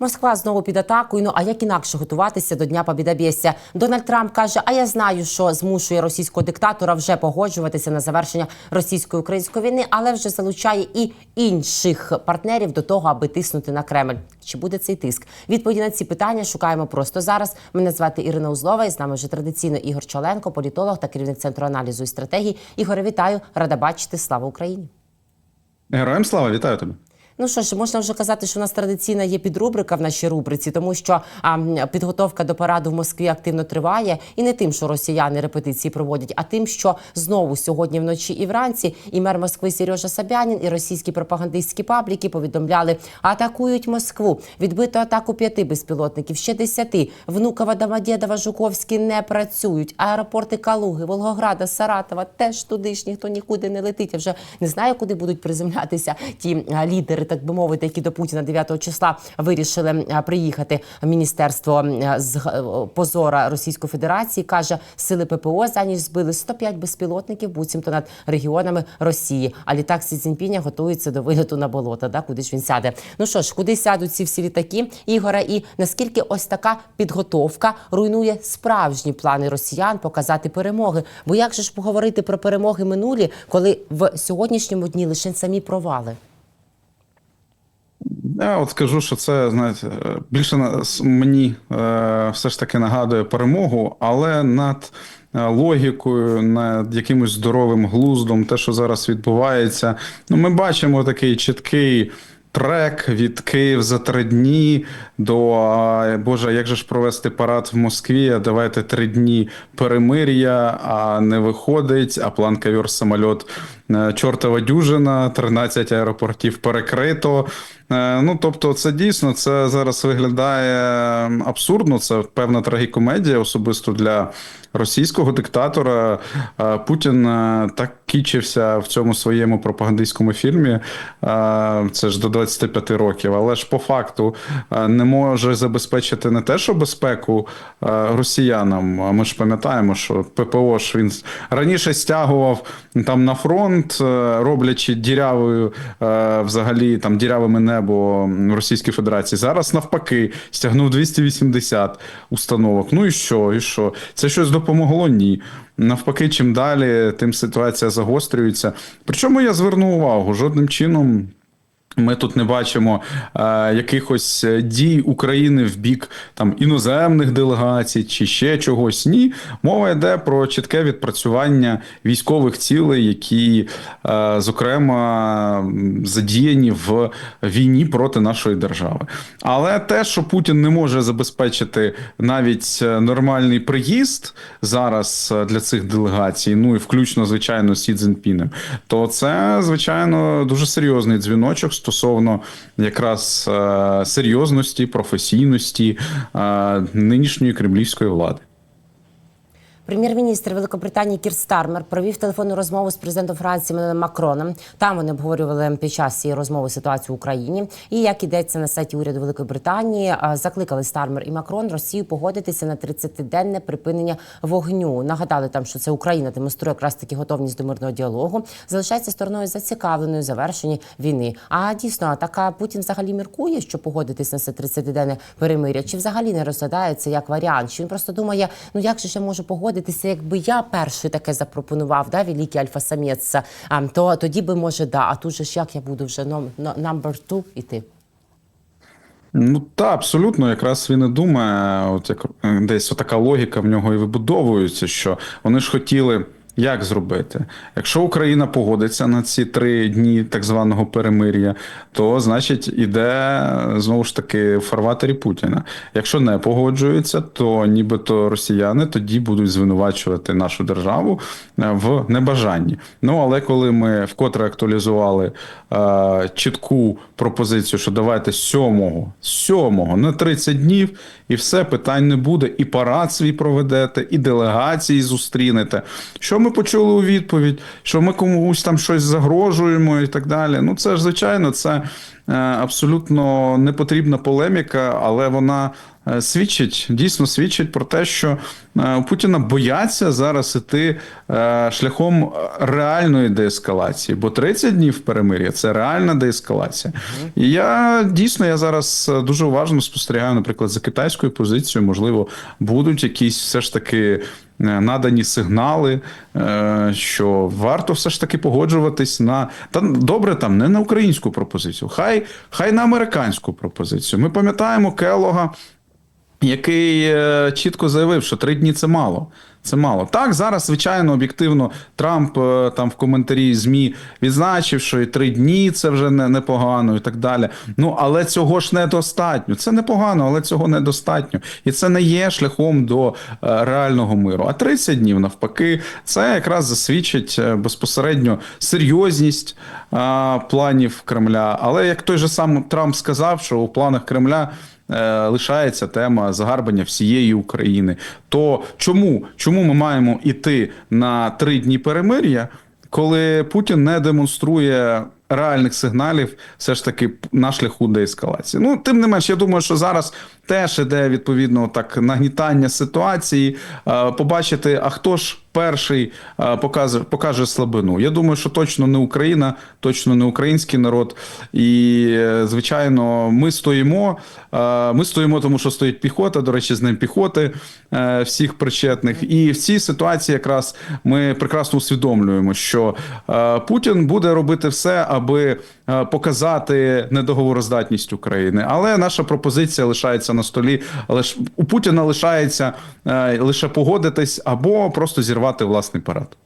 Москва знову під атакою. Ну а як інакше готуватися до Дня Побєдобєсся? Дональд Трамп каже: А я знаю, що змушує російського диктатора вже погоджуватися на завершення російсько-української війни, але вже залучає і інших партнерів до того, аби тиснути на Кремль. Чи буде цей тиск? Відповіді на ці питання шукаємо просто зараз. Мене звати Ірина Узлова, і з нами вже традиційно Ігор Чоленко, політолог та керівник центру аналізу і стратегії. Ігоре, вітаю, рада бачити. Слава Україні! Героям слава, вітаю тебе. Ну що ж, можна вже казати, що у нас традиційна є підрубрика в нашій рубриці, тому що а, підготовка до параду в Москві активно триває, і не тим, що росіяни репетиції проводять, а тим, що знову сьогодні вночі і вранці і мер Москви Сережа Собянін, і російські пропагандистські пабліки повідомляли, атакують Москву. Відбито атаку п'яти безпілотників, ще десяти. Внуково, Домодєдова, Жуковський не працюють. Аеропорти Калуги, Волгограда, Саратова теж туди ж ніхто нікуди не летить. Я вже не знаю, куди будуть приземлятися ті лідери, так би мовити, які до Путіна 9 числа вирішили приїхати. Міністерство з е, позора Російської Федерації каже, сили ППО за ніч збили 105 безпілотників, буцімто над регіонами Росії. А літак Сі Цзіньпіня готується до виліту на болото. Да, куди ж він сяде? Ну що ж, куди сядуть ці всі літаки, Ігора, і наскільки ось така підготовка руйнує справжні плани росіян показати перемоги? Бо як же ж поговорити про перемоги минулі, коли в сьогоднішньому дні лише самі провали? Я от скажу, що це знаєте, більше на- мені е, все ж таки нагадує перемогу, але над е, логікою, над якимось здоровим глуздом, те, що зараз відбувається. Ну, ми бачимо такий чіткий. Трек від Київ за три дні до Боже, як же ж провести парад в Москві? Давайте три дні перемир'я, а не виходить. А план ковер самольот е, чортова дюжина, 13 аеропортів перекрито. Е, Ну, тобто, це дійсно це зараз виглядає абсурдно. Це певна трагікомедія, особисто для російського диктатора. Е, Путін е, так кічився в цьому своєму пропагандистському фільмі. е, Це ж до 25 років, але ж по факту е, не може забезпечити не те, що безпеку е, росіянам. А Ми ж пам'ятаємо, що ППО ж він раніше стягував там на фронт, е, роблячи дірявою е, взагалі там дірявими небо Російської Федерації. Зараз навпаки стягнув 280 установок. Ну і що? І що? Це щось допомогло? Ні. Навпаки, чим далі, тим ситуація загострюється. Причому я зверну увагу, жодним чином. Ми тут не бачимо е, якихось дій України в бік там іноземних делегацій чи ще чогось. Ні, мова йде про чітке відпрацювання військових цілей, які, е, зокрема, задіяні в війні проти нашої держави. Але те, що Путін не може забезпечити навіть е, нормальний приїзд зараз е, для цих делегацій, ну і включно, звичайно, Сі Цзіньпінем, то це звичайно дуже серйозний дзвіночок стосовно якраз е, серйозності, професійності е, нинішньої кремлівської влади. Прем'єр-міністр Великобританії Кір Стармер провів телефонну розмову з президентом Франції Еммануелем Макроном. Там вони обговорювали під час цієї розмови ситуацію в Україні. І як ідеться на сайті уряду Великої а, закликали Стармер і Макрон Росію погодитися на 30-денне припинення вогню. Нагадали там, що це Україна демонструє якраз таки готовність до мирного діалогу. Залишається стороною зацікавленою завершенні війни. А дійсно, така Путін взагалі міркує, що погодитись на це 30-денне перемиря, чи взагалі не розглядається як варіант? Чи він просто думає, ну як же я можу погодитися, якби я перший таке запропонував, да, великий альфа-самець, то тоді би може да. А тут же ж як я буду вже number two іти? Ну та абсолютно, якраз він і думає, от як е, десь така логіка в нього і вибудовується, що вони ж хотіли. Як зробити? Якщо Україна погодиться на ці три дні так званого перемир'я, то значить іде знову ж таки в фарватері Путіна. Якщо не погоджується, то нібито росіяни тоді будуть звинувачувати нашу державу е, в небажанні. Ну але коли ми вкотре актуалізували е, чітку пропозицію, що давайте сьомого, сьомого на 30 днів, і все питань не буде, і парад свій проведете, і делегації зустрінете. Що ми почули у відповідь? Що ми комусь там щось загрожуємо і так далі. Ну це ж звичайно, це абсолютно непотрібна полеміка, але вона е, свідчить, дійсно свідчить про те, що е, у Путіна бояться зараз іти е, шляхом реальної деескалації, бо 30 днів перемир'я це реальна деескалація. І я дійсно я зараз е, дуже уважно спостерігаю, наприклад, за китайською позицією. Можливо, будуть якісь все ж таки. е, Надані сигнали, е, що варто все ж таки погоджуватись на та добре там не на українську пропозицію, хай хай на американську пропозицію. Ми пам'ятаємо Келога, який е, чітко заявив, що три дні це мало. Це мало. Так, зараз, звичайно, об'єктивно, Трамп е, там в коментарі ЗМІ відзначив, що і три дні це вже не, непогано і так далі. Ну, але цього ж недостатньо. Це непогано, але цього недостатньо. І це не є шляхом до е, реального миру. А 30 днів, навпаки, це якраз засвідчить е, безпосередньо серйозність е, планів Кремля. Але як той же сам Трамп сказав, що у планах Кремля. Е, Лишається тема загарбання всієї України. То чому, чому ми маємо іти на три дні перемир'я, коли Путін не демонструє реальних сигналів, все ж таки на шляху деескалації? Ну, тим не менш, я думаю, що зараз теж іде відповідно так нагнітання ситуації, е, побачити, а хто ж перший е, покаже, покаже слабину. Я думаю, що точно не Україна, точно не український народ. І, е, звичайно, ми стоїмо. е, Ми стоїмо, тому що стоїть піхота. До речі, з ним піхоти всіх причетних. І в цій ситуації якраз ми прекрасно усвідомлюємо, що Путін буде робити все, аби показати недоговороздатність України. Але наша пропозиція лишається на столі. Але у Путіна лишається е, лише погодитись або просто зірвати власний парад.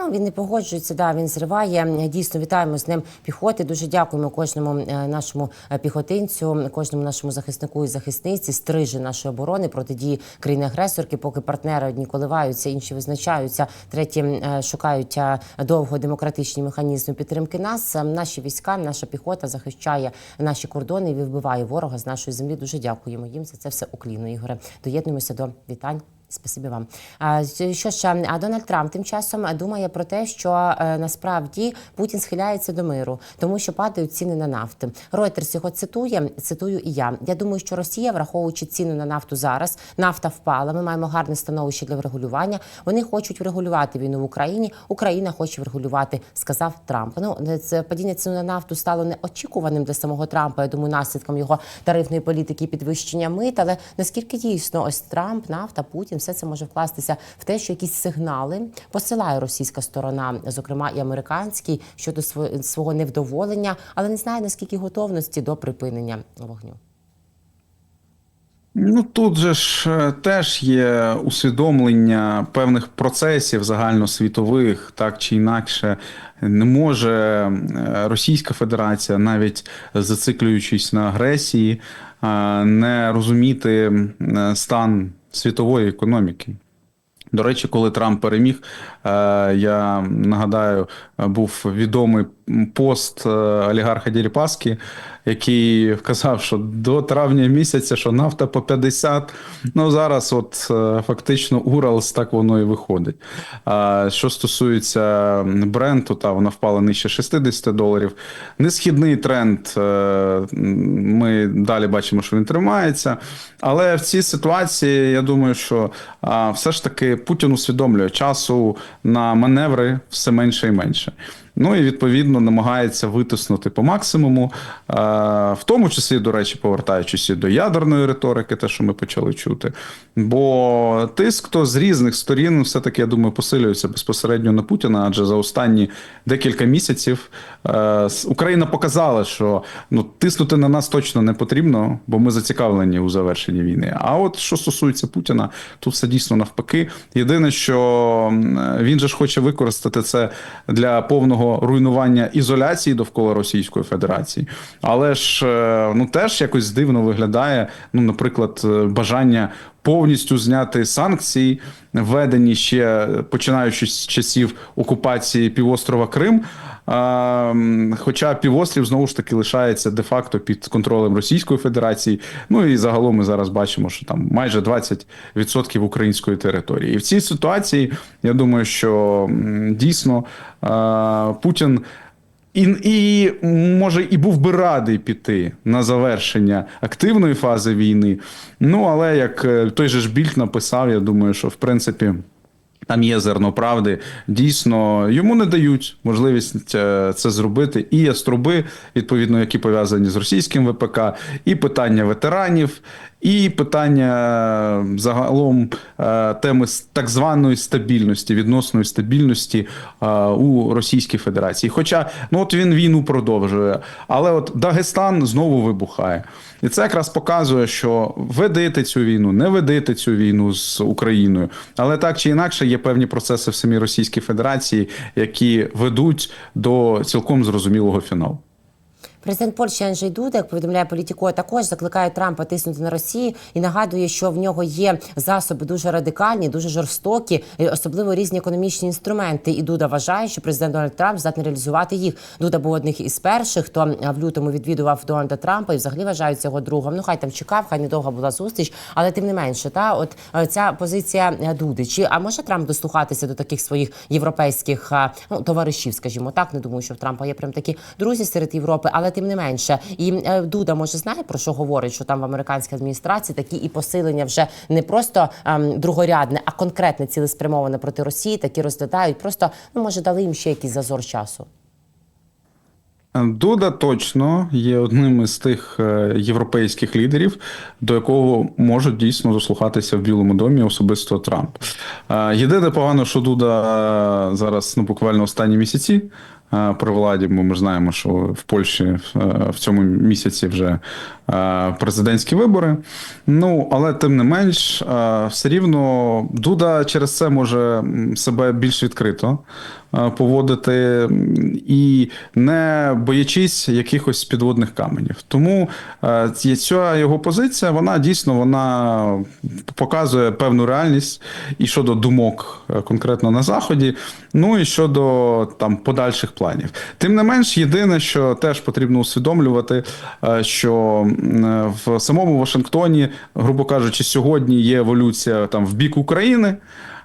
Ну, він не погоджується, да, він зриває. Дійсно, вітаємо з ним піхоти. Дуже дякуємо кожному е, нашому е, піхотинцю, кожному нашому захиснику і захисниці, стрижі нашої оборони протидії країни-агресорки, поки партнери одні коливаються, інші визначаються, треті е, шукають довго демократичні механізми підтримки нас. Наші війська, наша піхота захищає наші кордони і вибиває ворога з нашої землі. Дуже дякуємо їм за це все укліну. Ігоре. Доєднуємося до вітань. Спасибі вам. Що а Дональд Трамп тим часом думає про те, що е, насправді Путін схиляється до миру, тому що падають ціни на нафту. Reuters його цитує. Цитую і я. Я думаю, що Росія, враховуючи ціну на нафту зараз, нафта впала. Ми маємо гарне становище для врегулювання. Вони хочуть врегулювати війну в Україні. Україна хоче врегулювати, сказав Трамп. Ну це падіння ціни на нафту стало неочікуваним для самого Трампа. Я думаю, наслідком його тарифної політики і підвищення мит. Але наскільки дійсно ось Трамп, нафта, Путін, все це може вкластися в те, що якісь сигнали посилає російська сторона, зокрема і американський, щодо сво- свого невдоволення, але не знає наскільки готовності до припинення вогню. Ну тут же ж е, теж є усвідомлення певних процесів загальносвітових, так чи інакше не може е, Російська Федерація, навіть зациклюючись на агресії, е, не розуміти стан світової економіки. До речі, коли Трамп переміг, е, я нагадаю, е, був відомий пост е, олігарха Діріпаски, який вказав, що до травня місяця, що нафта по 50, ну зараз от е, фактично Уралс так воно і виходить. А що стосується бренду, та вона впала нижче 60 доларів. Несхідний тренд, е, ми далі бачимо, що він тримається. Але в цій ситуації я думаю, що все ж таки Путін усвідомлює часу на маневри все менше і менше. Ну і відповідно намагається витиснути по максимуму, в тому числі, до речі, повертаючись і до ядерної риторики, те, що ми почали чути. Бо тиск то з різних сторін, все-таки, я думаю, посилюється безпосередньо на Путіна, адже за останні декілька місяців е, Україна показала, що ну, тиснути на нас точно не потрібно, бо ми зацікавлені у завершенні війни. А от що стосується Путіна, тут все дійсно навпаки. Єдине, що він же ж хоче використати це для повного руйнування ізоляції довкола Російської Федерації. Але ж е, ну теж якось дивно виглядає, ну, наприклад, е, бажання. Повністю зняти санкції, введені ще починаючи з часів окупації півострова Крим. Хоча півострів знову ж таки лишається де-факто під контролем Російської Федерації. Ну і загалом ми зараз бачимо, що там майже 20% української території. І в цій ситуації я думаю, що дійсно Путін І, і може і був би радий піти на завершення активної фази війни. Ну але як е, той же ж Більд написав, я думаю, що в принципі. Там є зерно правди. Дійсно, йому не дають можливість е, це зробити. І яструби, відповідно, які пов'язані з російським ВПК, і питання ветеранів, і питання е, загалом е, теми так званої стабільності, відносної стабільності е, у Російській Федерації. Хоча ну от він війну продовжує, але от Дагестан знову вибухає. І це якраз показує, що ведете цю війну, не ведете цю війну з Україною, але так чи інакше є певні процеси в самій Російській Федерації, які ведуть до цілком зрозумілого фіналу. Президент Польщі Анджей Дуда, як повідомляє політіко, також закликає Трампа тиснути на Росію і нагадує, що в нього є засоби дуже радикальні, дуже жорстокі, особливо різні економічні інструменти. І Дуда вважає, що президент Дональд Трамп здатний реалізувати їх. Дуда був одним із перших, хто в лютому відвідував Дональда Трампа і взагалі вважають цього другом. Ну хай там чекав, хай недовга була зустріч, але тим не менше, та от е, ця позиція е, Дуди. Чи а може Трамп дослухатися до таких своїх європейських ну, товаришів, скажімо так? Не думаю, що в Трампа є прям такі друзі серед Європи, але тим не менше, і е, Дуда може знає про що говорить, що там в американській адміністрації такі і посилення вже не просто ем, другорядне, а конкретне цілеспрямоване проти Росії, такі розглядають. Просто ну може дали їм ще якийсь зазор часу. Дуда точно є одним із тих е, європейських лідерів, до якого можуть дійсно дослухатися в Білому домі особисто Трамп. Е, Єдине погано, що Дуда е, зараз ну буквально останні місяці е, при владі, бо ми знаємо, що в Польщі е, в цьому місяці вже е, президентські вибори. Ну але тим не менш, е, все рівно Дуда через це може себе більш відкрито е, поводити і не боячись якихось підводних каменів. Тому е, ця його позиція, вона дійсно вона показує певну реальність і щодо думок е, конкретно на заході, ну і щодо там подальших планів. Тим не менш, єдине, що теж потрібно усвідомлювати, е, що е, в самому Вашингтоні, грубо кажучи, сьогодні є еволюція там в бік України.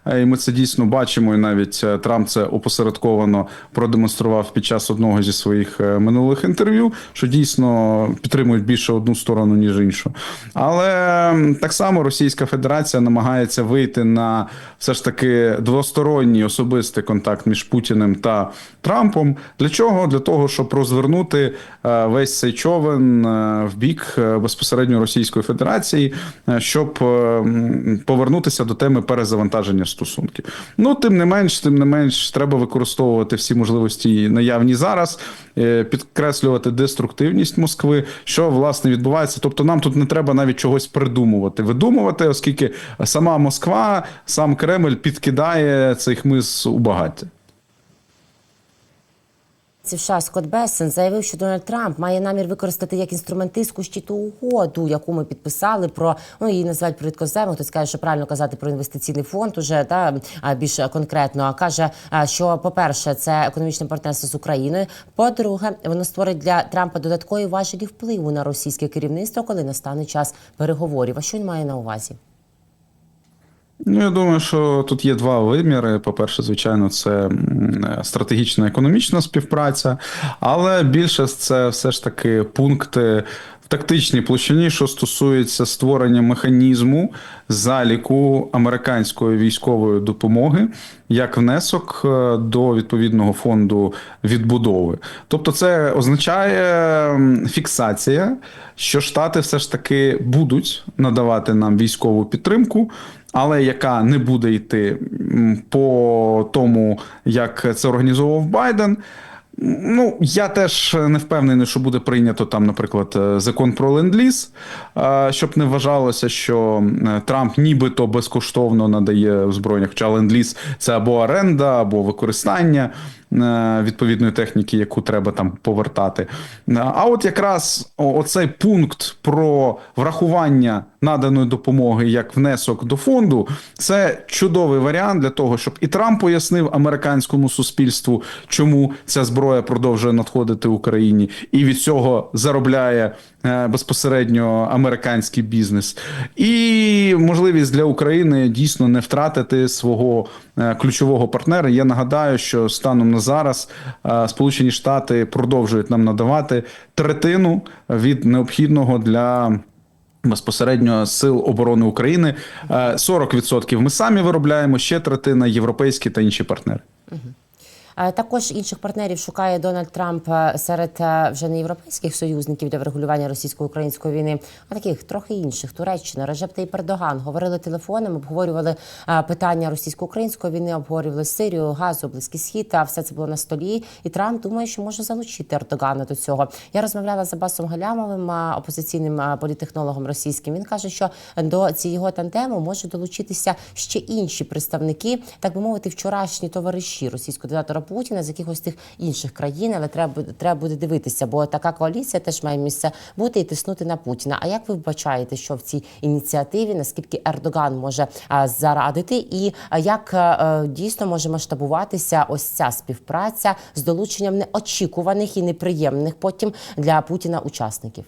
Е, І ми це дійсно бачимо, і навіть е, Трамп це опосередковано продемонстрував під час одного зі своїх е, минулих інтерв'ю, що дійсно підтримують більше одну сторону, ніж іншу. Але так само Російська Федерація намагається вийти на все ж таки двосторонній особистий контакт між Путіним та Трампом. Для чого? Для того, щоб розвернути весь цей човен в бік безпосередньо Російської Федерації, щоб повернутися до теми перезавантаження стосунків. Ну, тим не менш, тим не менш, треба використовувати всі можливості наявні зараз, е, підкреслювати деструктивність Москви, що власне відбувається. Тобто, нам тут не треба навіть чогось придумувати, видумувати, оскільки сама Москва, сам Кремль підкидає цей хмиз у багаття. США Скотт Бессен заявив, що Дональд Трамп має намір використати як інструментистську щиту угоду, яку ми підписали про ну її називають про рідкозему. Хтось каже, що правильно казати про інвестиційний фонд уже та більш конкретно. А каже, що по-перше, це економічне партнерство з Україною. По-друге, воно створить для Трампа додаткові важелі впливу на російське керівництво, коли настане час переговорів. А що він має на увазі? Ну, я думаю, що тут є два виміри. По-перше, звичайно, це стратегічна економічна співпраця, але більше це все ж таки пункти в тактичній площині, що стосується створення механізму заліку американської військової допомоги як внесок е, до відповідного фонду відбудови. Тобто, це означає фіксація, що Штати все ж таки будуть надавати нам військову підтримку але яка не буде йти по тому, як це організовував Байден. Ну, я теж не впевнений, що буде прийнято там, наприклад, е, закон про ленд-ліз, е, щоб не вважалося, що Трамп нібито безкоштовно надає озброєння, хоча ленд-ліз це або оренда, або використання відповідної техніки, яку треба там повертати. Е, А от якраз оцей пункт про врахування наданої допомоги як внесок до фонду, це чудовий варіант для того, щоб і Трамп пояснив американському суспільству, чому ця зброя продовжує надходити Україні, і від цього заробляє е, безпосередньо американський бізнес. І можливість для України дійсно не втратити свого е, ключового партнера. Я нагадаю, що станом на зараз е, Сполучені Штати продовжують нам надавати третину від необхідного для. Безпосередньо сил оборони України Е, 40% ми самі виробляємо ще третина європейські та інші партнери. Е, Також інших партнерів шукає Дональд Трамп е, серед е, вже не європейських союзників для врегулювання російсько-української війни, а таких трохи інших. Туреччина, Режеп Таyyip Ердоган говорили телефоном, обговорювали питання російсько-української війни, обговорювали Сирію, Газу, Близький Схід. А все це було на столі. І Трамп думає, що може залучити Ердогана до цього. Я розмовляла з Абасом Галямовим, опозиційним політехнологом російським. Він каже, що до цього тандему може долучитися ще інші представники, так би мовити, вчорашні товариші російського диктатора Путіна з якихось тих інших країн, але треба треба буде дивитися, бо така коаліція теж має місце бути і тиснути на Путіна. А як ви вбачаєте, що в цій ініціативі наскільки Ердоган може зарадити, і як дійсно може масштабуватися ось ця співпраця з долученням неочікуваних і неприємних потім для Путіна учасників?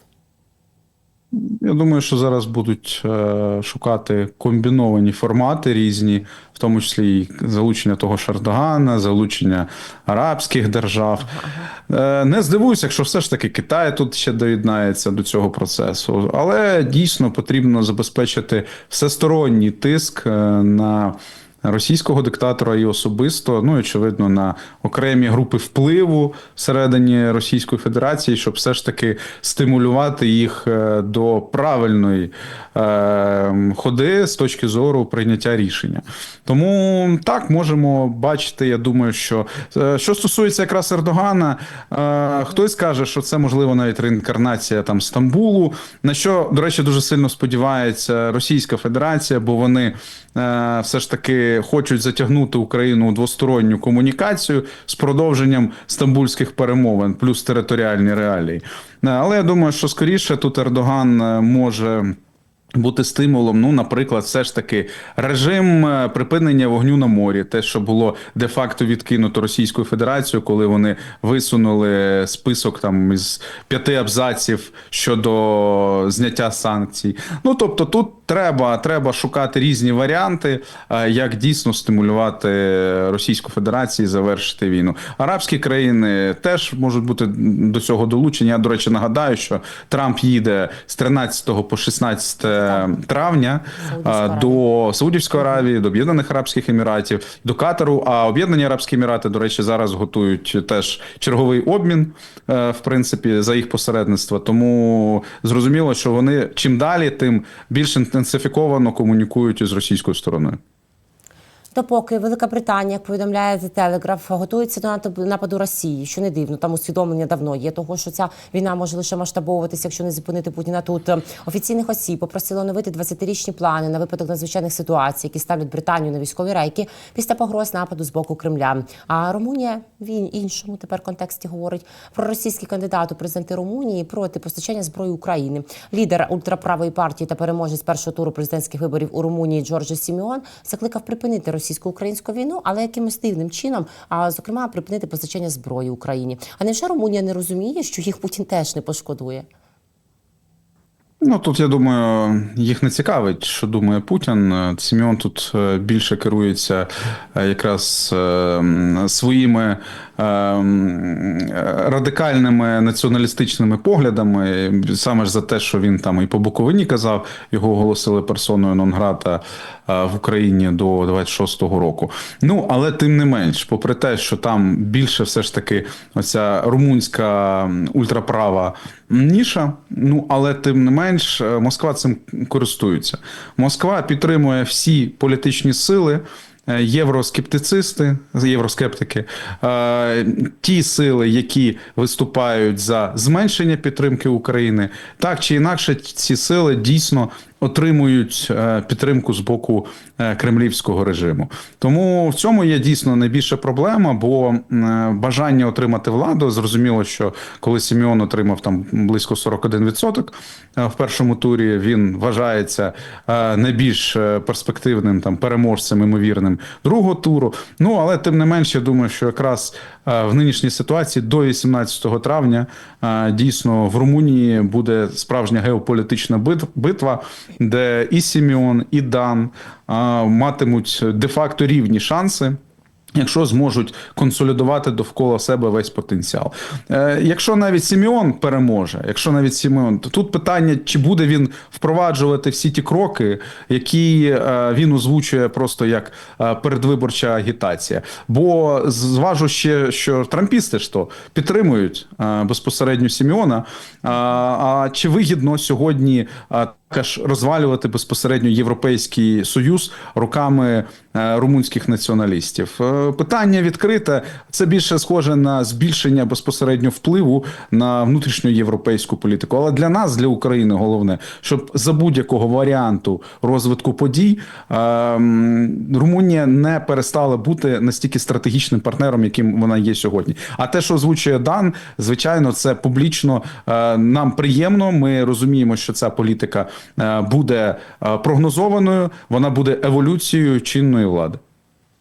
Я думаю, що зараз будуть е, шукати комбіновані формати різні, в тому числі і залучення того ж Ердогана, залучення арабських держав. Е, не здивуюся, якщо все ж таки Китай тут ще доєднається до цього процесу. Але дійсно потрібно забезпечити всесторонній тиск е, на. Російського диктатора і особисто, ну і, очевидно, на окремі групи впливу всередині Російської Федерації, щоб все ж таки стимулювати їх е, до правильної е, ходи з точки зору прийняття рішення. Тому так можемо бачити. Я думаю, що е, що стосується якраз Ердогана, е, хтось каже, що це можливо навіть реінкарнація там Стамбулу. На що, до речі, дуже сильно сподівається Російська Федерація, бо вони е, все ж таки хочуть затягнути Україну у двосторонню комунікацію з продовженням стамбульських перемовин, плюс територіальні реалії. Е, Але я думаю, що скоріше тут Ердоган е, може. Бути стимулом, ну, наприклад, все ж таки режим е, припинення вогню на морі, те, що було де-факто відкинуто Російською Федерацією, коли вони висунули список там із п'яти абзаців щодо зняття санкцій. Ну тобто, тут треба, треба шукати різні варіанти, е, як дійсно стимулювати Російську Федерацію завершити війну. Арабські країни теж можуть бути до цього долучені. Я, до речі, нагадаю, що Трамп їде з 13 по 16 травня Саудівська е, до Саудівської Аравії, до Об'єднаних Арабських Еміратів, до Катару. А Об'єднані Арабські Емірати, до речі, зараз готують теж черговий обмін, е, в принципі, за їх посередництво. Тому зрозуміло, що вони чим далі, тим більш інтенсифіковано комунікують із російською стороною. Допоки Велика Британія, як повідомляє The Telegraph, готується до нападу- Росії, що не дивно, там усвідомлення давно є того, що ця війна може лише масштабовуватися, якщо не зупинити Путіна тут. Офіційних осіб попросили оновити 20-річні плани на випадок надзвичайних ситуацій, які ставлять Британію на військові рейки після погроз нападу з боку Кремля. А Румунія в іншому тепер контексті говорить про російський кандидат у президенти Румунії проти постачання зброї України. Лідер ультраправої партії та переможець першого туру президентських виборів у Румунії Джорджо Сіміон закликав припинити російсько-українську війну, але якимось дивним чином, а зокрема припинити постачання зброї Україні. А невже Румунія не розуміє, що їх Путін теж не пошкодує? Ну тут я думаю, їх не цікавить, що думає Путін. Е, тут е, більше керується е, якраз е, своїми радикальними націоналістичними поглядами, саме ж за те, що він там і по Буковині казав, його оголосили персоною нон-грата в Україні до 26-го року. Ну але тим не менш, попри те, що там більше все ж таки оця румунська ультраправа ніша. Ну але тим не менш, е, Москва цим користується. Москва підтримує всі політичні сили. е, Євроскептицисти, євроскептики, е, ті сили, які виступають за зменшення підтримки України, так чи інакше, ці сили дійсно отримують е, підтримку з боку е, кремлівського режиму. Тому в цьому є дійсно найбільша проблема, бо е, бажання отримати владу зрозуміло, що коли Сімеон отримав там близько 41% е, в першому турі, він вважається найбільш перспективним там переможцем, імовірним другого туру. Ну але тим не менш, я думаю, що якраз в нинішній ситуації до 18 травня е, дійсно в Румунії буде справжня геополітична бит- битва, де і Сіміон, і Дан е, матимуть де-факто рівні шанси. Якщо зможуть консолідувати довкола себе весь потенціал, е, якщо навіть Сімеон переможе, якщо навіть Сімеон, то тут питання, чи буде він впроваджувати всі ті кроки, які е, він озвучує просто як е, передвиборча агітація. Бо зважу ще, що трампісти ж то підтримують е, безпосередньо Сімеона. А, а чи вигідно сьогодні? Також розвалювати безпосередньо європейський союз руками е, румунських націоналістів. Е, Питання відкрите. Це більше схоже на збільшення безпосередньо впливу на внутрішню європейську політику. Але для нас, для України, головне, щоб за будь-якого варіанту розвитку подій е, Румунія не перестала бути настільки стратегічним партнером, яким вона є сьогодні. А те, що озвучує Дан, звичайно, це публічно е, нам приємно. Ми розуміємо, що ця політика буде е, прогнозованою, вона буде еволюцією чинної влади.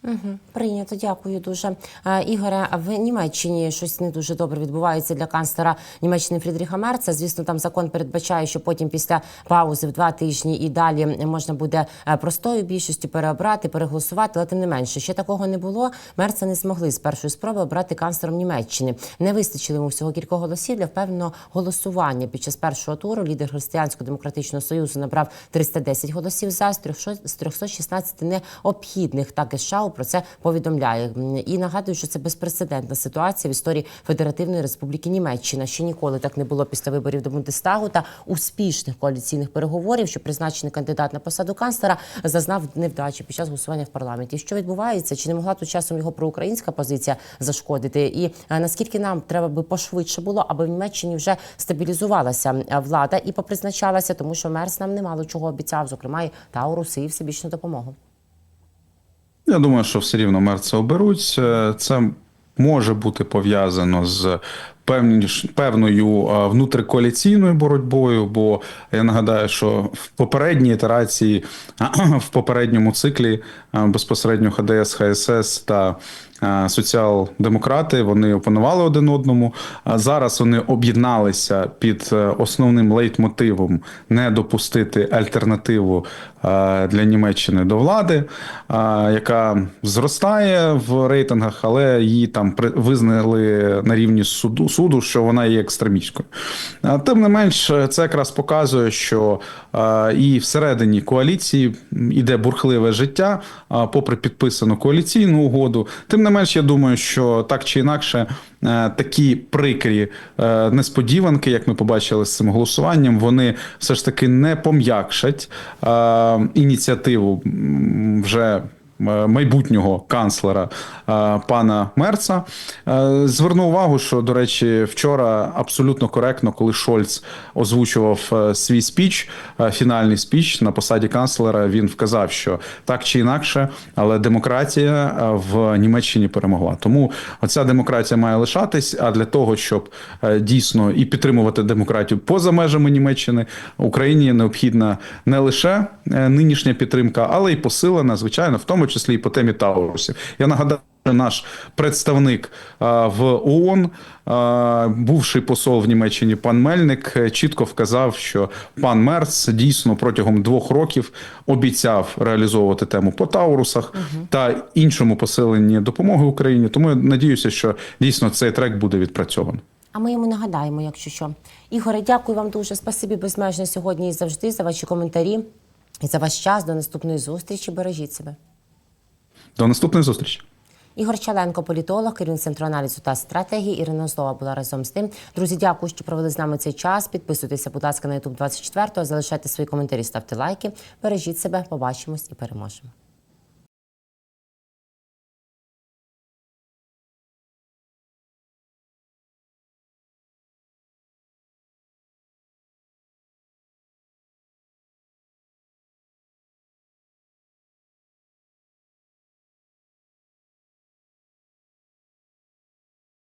Угу, прийнято, дякую дуже. Е, Ігоре, в Німеччині щось не дуже добре відбувається для канцлера Німеччини Фрідріха Мерца. Звісно, там закон передбачає, що потім після паузи в два тижні і далі можна буде е, простою більшістю переобрати, переголосувати. Але тим не менше, ще такого не було. Мерца не змогли з першої спроби обрати канцлером Німеччини. Не вистачило йому всього кількох голосів для впевненого голосування. Під час першого туру лідер християнсько-демократичного союзу набрав 310 голосів за з 300 з 316 необхідних. Так і США про це повідомляє. І нагадую, що це безпрецедентна ситуація в історії Федеративної Республіки Німеччина. Ще ніколи так не було після виборів до Бундестагу та успішних коаліційних переговорів, що призначений кандидат на посаду канцлера зазнав невдачі під час голосування в парламенті. Що відбувається? Чи не могла тут часом його проукраїнська позиція зашкодити? І е, наскільки нам треба би пошвидше було, аби в Німеччині вже стабілізувалася е, влада і попризначалася, тому що Мерс нам немало чого обіцяв, зокрема і Тауруси і всебічну допомогу. Я думаю, що все рівно мерце оберуть. Е, Це може бути пов'язано з певніш- певною е, внутрикоаліційною боротьбою. Бо я нагадаю, що в попередній ітерації, в попередньому циклі е, безпосередньо ХДС, ХСС та соціал-демократи вони опанували один одному. А зараз вони об'єдналися під основним лейтмотивом не допустити альтернативу для Німеччини до влади, е, яка зростає в рейтингах, але її там визнали на рівні суду, суду що вона є екстремістською. Е, Тим не менш, це якраз показує, що е, і всередині коаліції іде бурхливе життя, е, попри підписану коаліційну угоду. Тим не менш, я думаю, що так чи інакше. е, Такі прикрі е, несподіванки, як ми побачили з цим голосуванням, вони все ж таки не пом'якшать е, ініціативу вже майбутнього канцлера е, пана Мерца. Е, Зверну увагу, що, до речі, вчора абсолютно коректно, коли Шольц озвучував е, свій спіч, е, фінальний спіч на посаді канцлера, він вказав, що так чи інакше, але демократія е, в Німеччині перемогла. Тому оця демократія має лишатись. А для того, щоб е, дійсно і підтримувати демократію поза межами Німеччини, Україні необхідна не лише е, нинішня підтримка, але й посилена, звичайно, в тому числі і по темі Таурусів. Я нагадаю. що Наш представник а, в ООН, а, бувший посол в Німеччині пан Мельник, е, чітко вказав, що пан Мерц дійсно протягом двох років обіцяв реалізовувати тему по Таурусах та іншому посиленні допомоги Україні. Тому я надіюся, що дійсно цей трек буде відпрацьований. А ми йому нагадаємо, якщо що. Ігоре, дякую вам дуже. Спасибі безмежно сьогодні і завжди за ваші коментарі і за ваш час. До наступної зустрічі. Бережіть себе. До наступної зустрічі. Ігор Чаленко, політолог, керівник центру аналізу та стратегії. Ірина Злова була разом з тим. Друзі, дякую, що провели з нами цей час. Підписуйтеся, будь ласка, на YouTube 24 залишайте свої коментарі, ставте лайки. Бережіть себе, побачимось і переможемо.